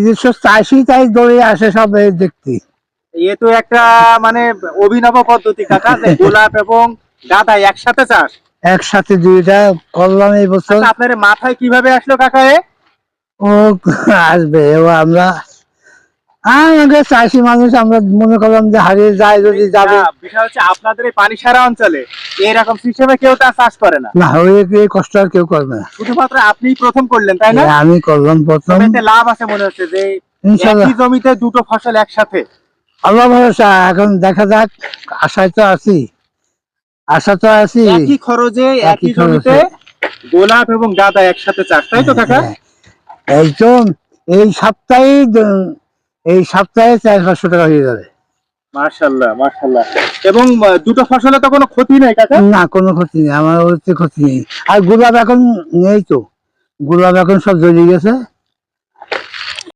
নিজস্ব চাষি তাই দৌড়ে আসে সব এই দেখতে। এ তো একটা মানে অভিনব পদ্ধতি কাকা যে গোলাপ এবং গাঁদা একসাথে চাষ। একসাথে দুইটা করলাম এই বছর। আচ্ছা, আপনার মাথায় কীভাবে আসলো কাকা এ? ও আসবে ও আমরা আমাদের চাষি মানুষ আমরা মনে করলাম যে হারিয়ে যায় যদি যাবে। বিষয় হচ্ছে আপনাদের এই পানি সারা অঞ্চলে এরকম সিস্টেমে কেউ তা চাষ করে না। না হয়ে এই কষ্ট আর কেউ করবে না। শুধুমাত্র আপনিই প্রথম করলেন তাই না? আমি করলাম প্রথম। এতে লাভ আছে মনে হচ্ছে যে একই জমিতে দুটো ফসল একসাথে। আল্লাহ ভরসা এখন দেখা যাক আশায় তো আছি। আশা তো আছি। একই খরচে একই জমিতে। গোলাপ এবং গাঁদা একসাথে চাষ তাই তো কাকা? হ্যাঁ। এই তো এই সপ্তাহে এই সপ্তাহে চার পাঁচশো টাকা হয়ে যাবে। মার্শাল্লাহ মার্শাল্লাহ এবং দুটো ফসলে তো কোনো ক্ষতি নেই কাকা? না কোনো ক্ষতি নেই আমার ওতে ক্ষতি নেই। আর গোলাপ এখন নেই তো। গোলাপ এখন সব জ্বলে গেছে।